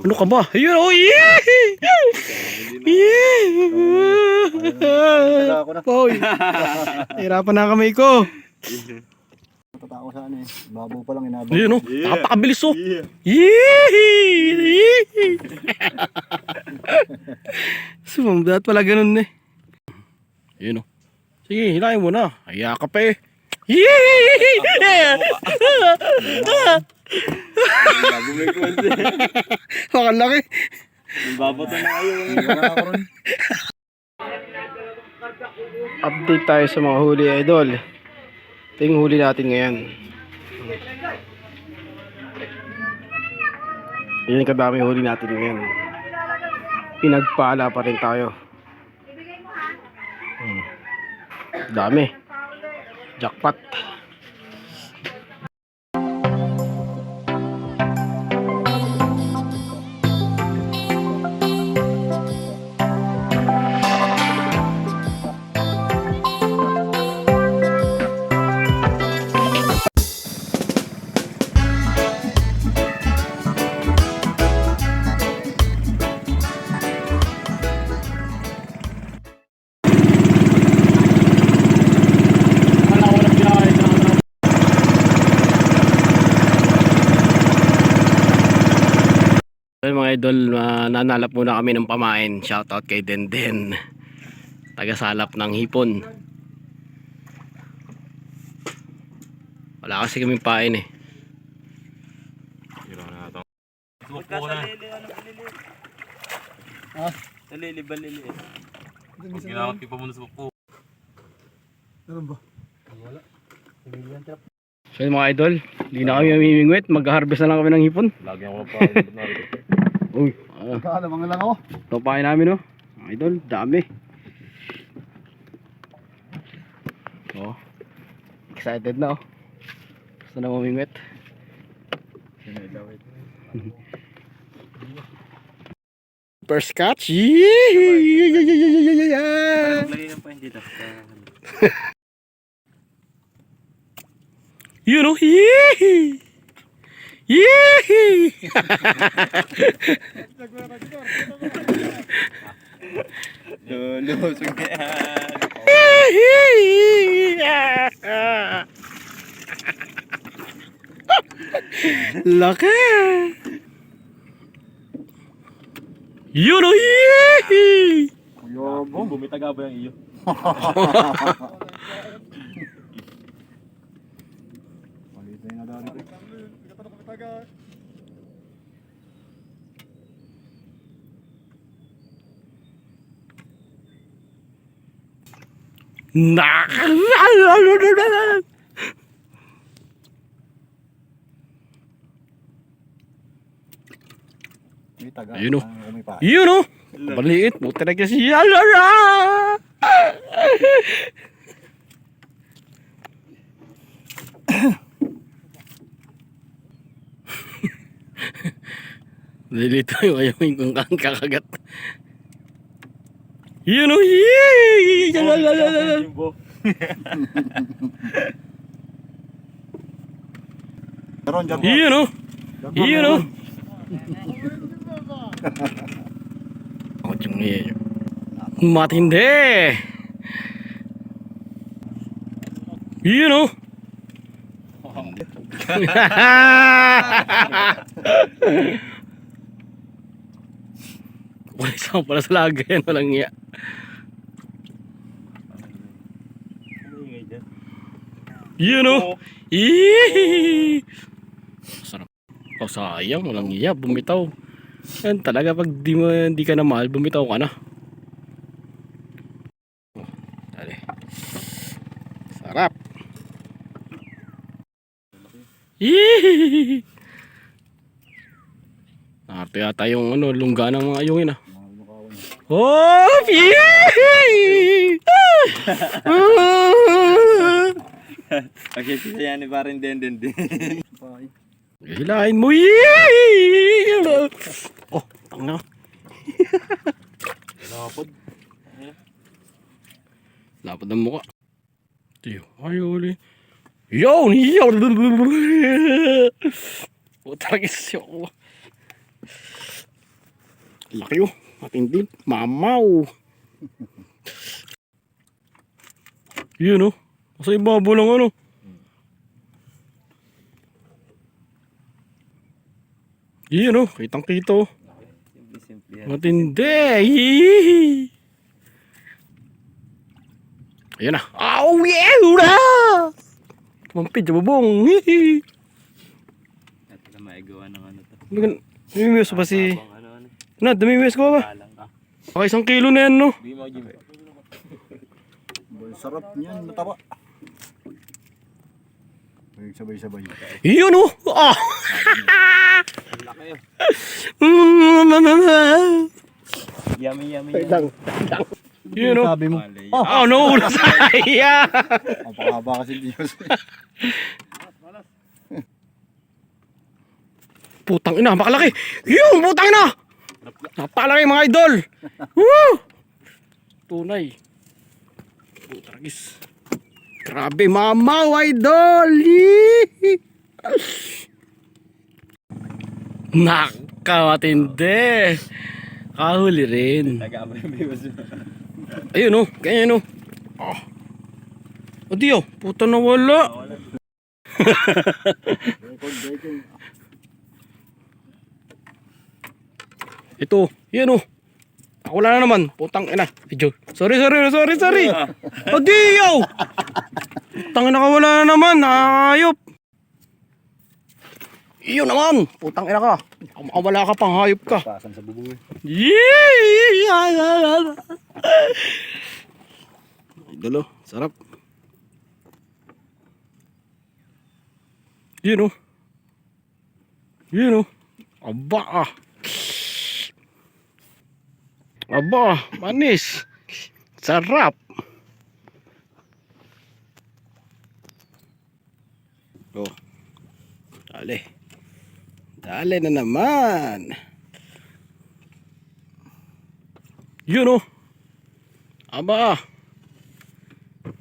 Ano ka ba? Ayun, oh, yeah! Na. Hoy, hirapan na kamay ko. Tatako sa ano eh. Babo pa lang inabot. Ayun, oh, Yeah. napakabilis, oh. Yeah. Yee! Sumamdat pala ganun eh. Ayun, oh. Sige, hilahin mo na. Aya ka pa eh. Yee! Bago may kwento. Baka laki. Babato na kayo. Update tayo sa mga huli idol. Ito yung huli natin ngayon. Yan kadami huli natin ngayon. Pinagpala pa rin tayo. Hmm. Dami. Jackpot. Well, mga idol, uh, nanalap muna kami ng pamain. Shoutout kay Denden. Tagasalap ng hipon. Wala kasi kaming pain eh. Ano balili? Ah? Salili, balili. Ginawa. Ginawag pa muna sa pupo. Ano ba? So yun, mga idol, hindi na kami mamimingwit. Mag-harvest na lang kami ng hipon. Lagi ako pa. Uy, ah, Kala mga lang ako. ito pain namin oh. Idol, dami. Oh. Excited na oh. Gusto na mamingwit. First catch. Dito. You know, yee! Yee! Lulusog na yan. Laki! You know, yee! Yobo. Bumitaga ba yung iyo? Maliit na yung nadali ko. Nak! Oh. Ah, may pa. You know, maliit. Buti na kasi yalara! Nalilito yung ayamin kung kang kakagat. You know, yee! You know, you know. Oh, yung iya. Matindi. You know. Wala isang pala sa lagayan, walang iya. Know. Yee! Sarap. Oh, sayang, walang iya, bumitaw. Yan talaga pag di, mo, di ka na mahal, bumitaw ka na. Oh. Sarap. Yee! Nakarte yata yung ano, lungga ng mga ayungin ah. Oh, okay, sisayanin pa rin din din din. Hilahin mo. Oh, ang na. Lapad. Lapad mukha. Tiyo, ay uli. Yo, yo. Oh, talaga siya. Laki. Matindi. Mamaw. Yun oh. Sa ibaba lang ano. Yun oh. Kitang kita oh. Matindi. Ayan na. Oh yeah! Ura! Mampid sa bubong. Hihi. At na maigawa ng ano to. Si... Habang ano ano. Na, namimiwas ko ba? Baka isang kilo na yan, no? Sarap niyan, mataba. Ay, sabay-sabay. Yun, oh! Ah! Mm, Yummy, yummy. Wait lang. Yun, oh! Sabi mo. Malay. Oh, no! Sayang! Ang pakaba kasi Diyos. Putang ina, makalaki! Yun, putang ina! Napakalaki mga idol! Woo! Tunay. Putragis. Grabe, mamaw, idol! Nakamatindi! Kahuli rin. Ayun oh, ganyan oh. Oh. O di oh, puta na wala. Record breaking. Ito, yan oh. Ako wala na naman, putang ina. Video. Sorry, sorry, sorry, sorry. O di oh. Putang ina ka wala na naman, hayop. Iyo naman, putang ina ka. Baka Wala ka pang hayop ka. Pasan sa bubong eh. Yee! Idol oh, sarap. Yun oh. Yun oh. Aba ah. Aba, manis. Sarap. Oh. Dali. Dali na naman. Yun oh. Aba.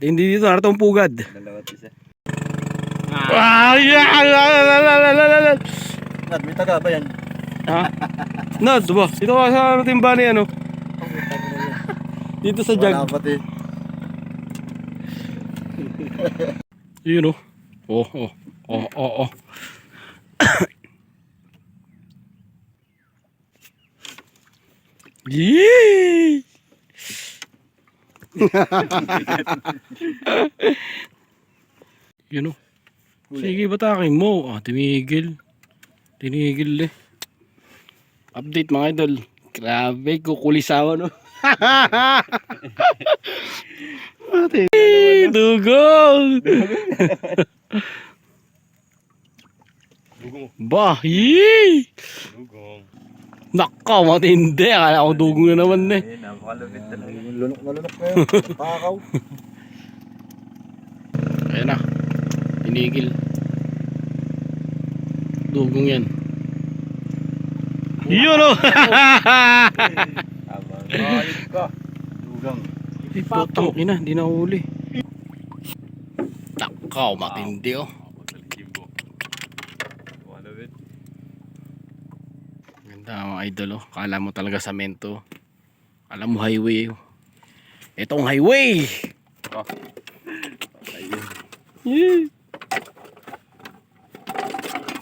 Hindi dito naratong pugad. Dalawat isa. Ah, yeah. Ah. Nad, may taga ba yan? Ha? Nad, ba? Dito ka sa timba ni ano? Dito sa Wala jug. pati. Yun oh. Oh, oh. Oh, oh, oh. Yee! Yun oh. Sige, batakin mo. Ah, timigil. Tinigil eh. Update mga idol. Grabe, kukulisawa no. Ate. Dugong! Bah, yee! Lugong. Nakaw, matindi. Akala ko dugong na naman eh. Eh, napakalupit talaga. Lunok na lunok kayo. Takaw. Ayan na. Tinigil. Dugong yan. Yun oh! Ayos ka. Dugang. Putang ina, hindi na huli. Nakaw, matindi oh. Ganda mga idol oh. Kala mo talaga samento. Kala mo highway oh. Itong highway! Oh. Ayun. Yeah.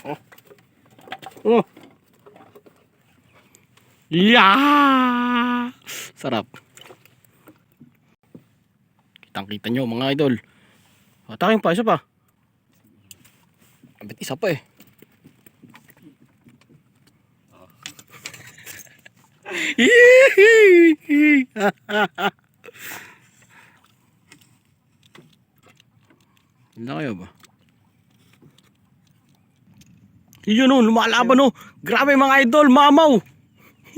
Oh. Oh. Yeah! Sarap. Kitang kita nyo mga idol. Atakin pa, isa pa. Abit isa pa eh. Hindi kayo ba? Yun o, lumalaban o. Grabe mga idol, mamaw.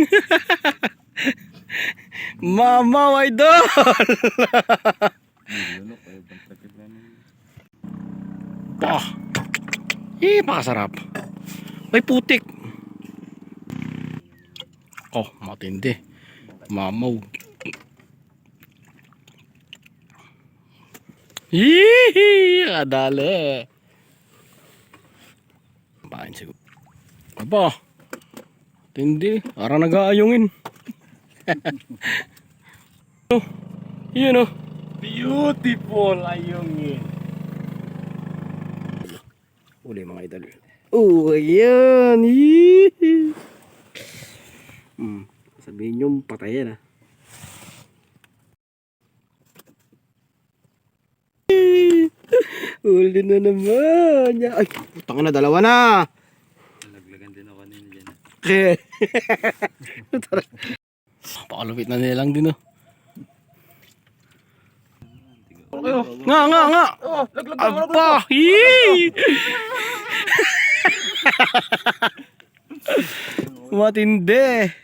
Mama Idol! oh. Ah. Eh, pakasarap. May putik. Oh, matindi. Mamaw. Hihi! Adala. Bain siguro. Aba. Aba. Matindi. Parang nag-aayungin. oh, yun oh. Beautiful ayungin. Uli mga idol. Oh, ayan. Yee. Hmm. Sabihin nyo, patay yan ah. Uli na naman. Ay, putang na, dalawa na. Nalaglagan din ako kanina dyan. Kaya. Pakalupit na nilang din oh. Nga, nga, nga. Aba, hii. Matindi.